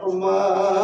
তোমার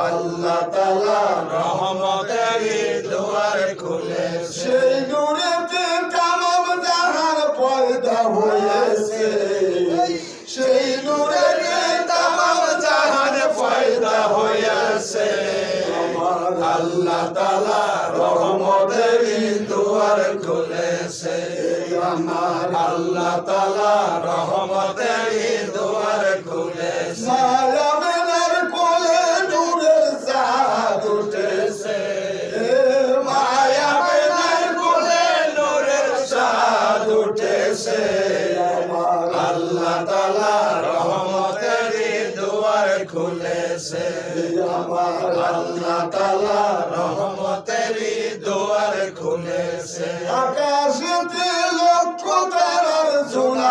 আল্লাহ তালা রহমতের দুয়ার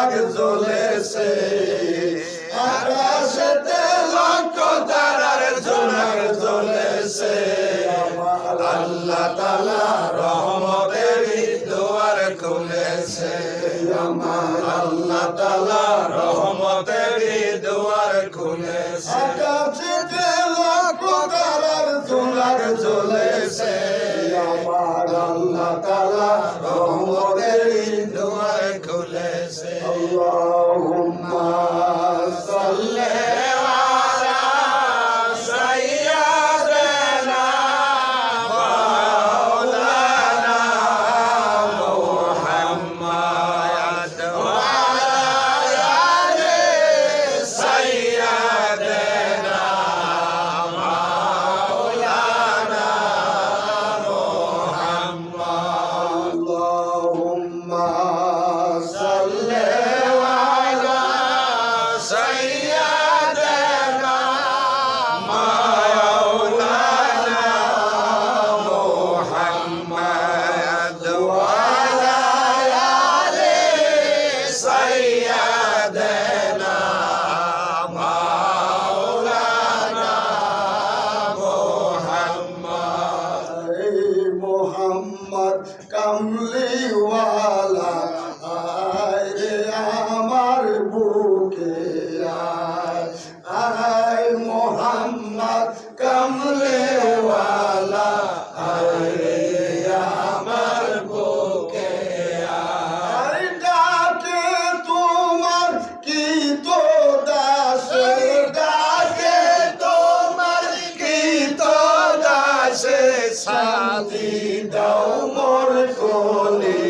চিরাগ জ্বলেছে আকাশেতে লক্ষ তারার জ্বলেছে আল্লাহ তালা রহমতের দুয়ার খুলেছে আমার আল্লাহ খুলেছে আকাশেতে লক্ষ তারার জোনার জ্বলেছে আমার আল্লাহ তালা রহমতের বাতি দাও কোলে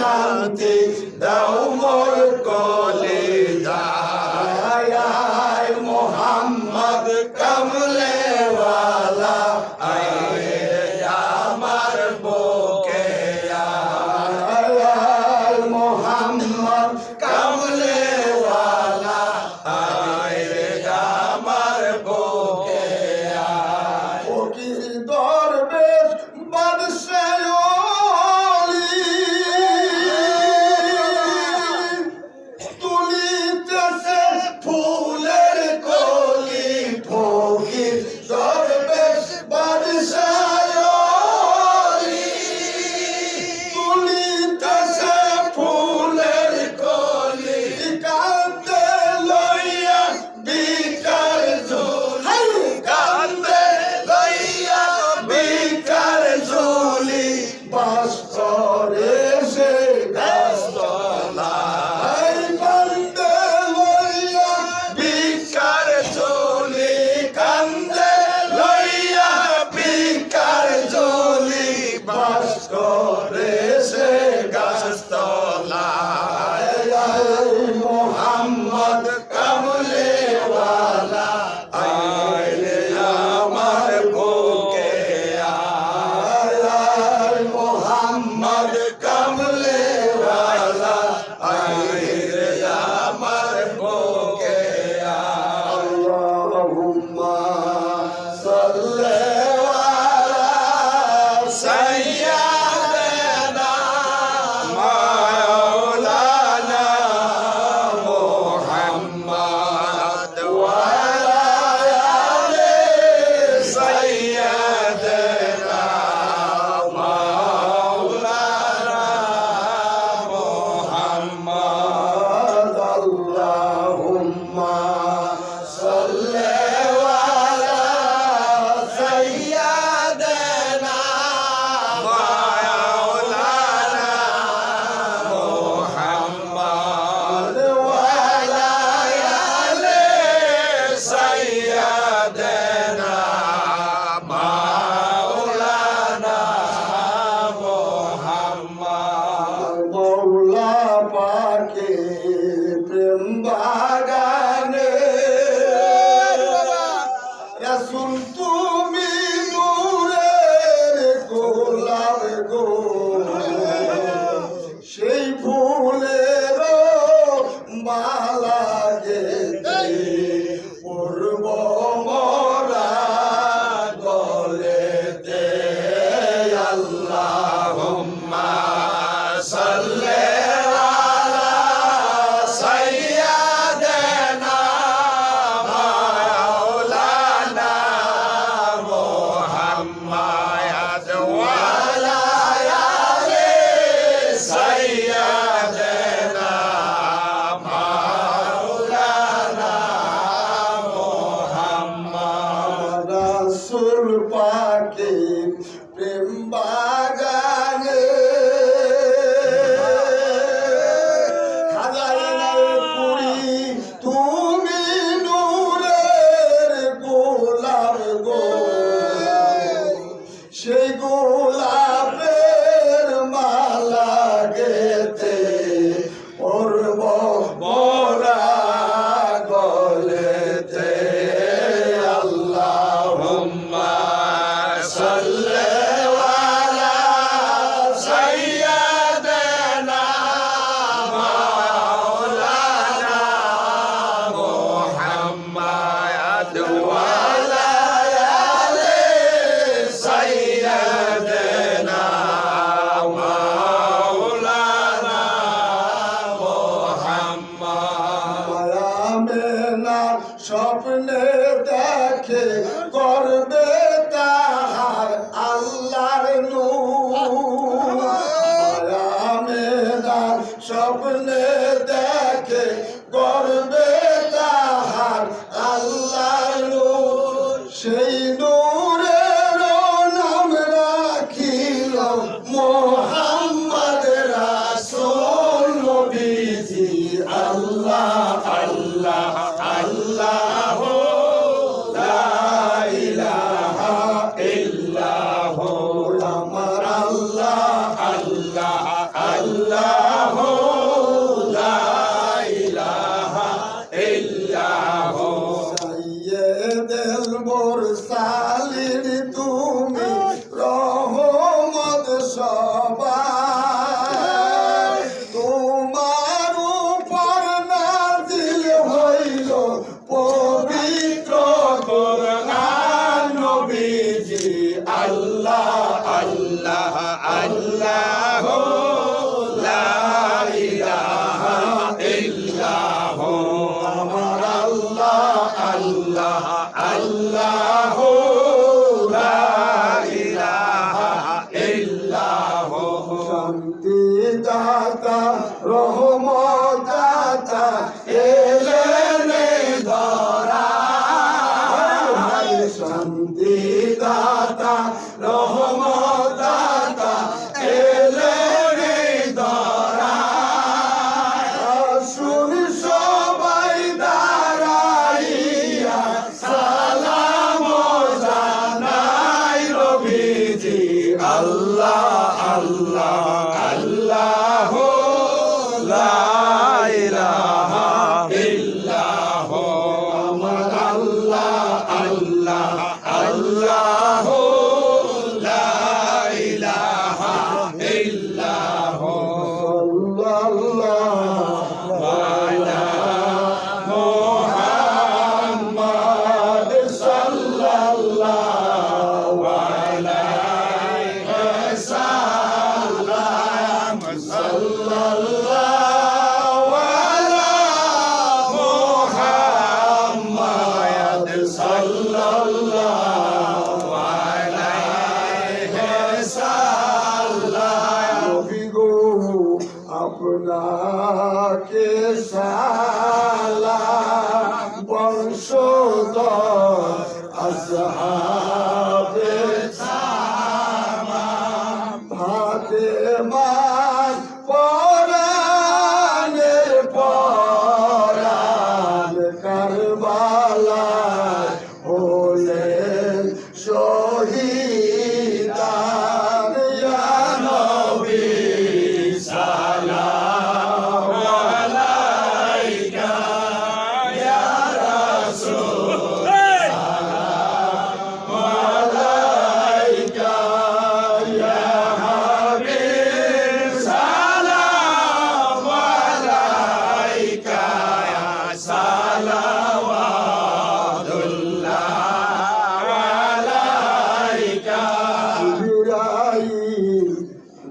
শান্তি দাও মোর কর পাকে প্রেম বাগানে। দেখে গর্বে তাহার Abuna.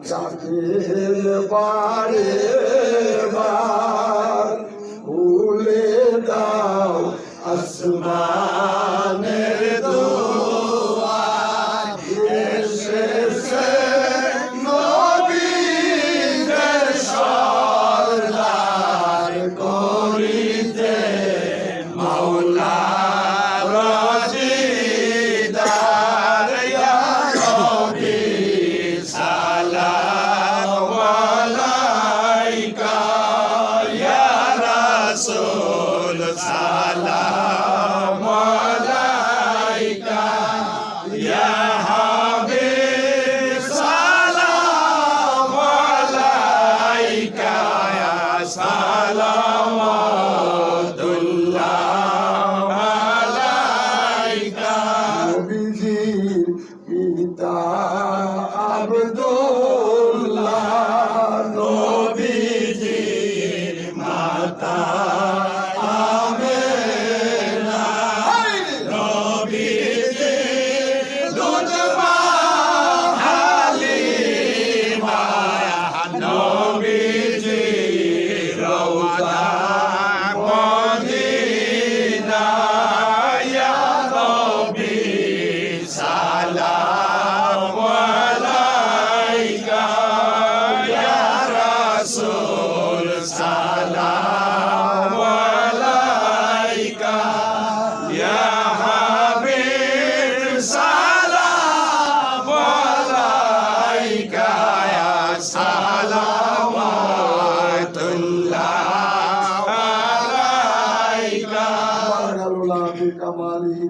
চাকরি বাড়ি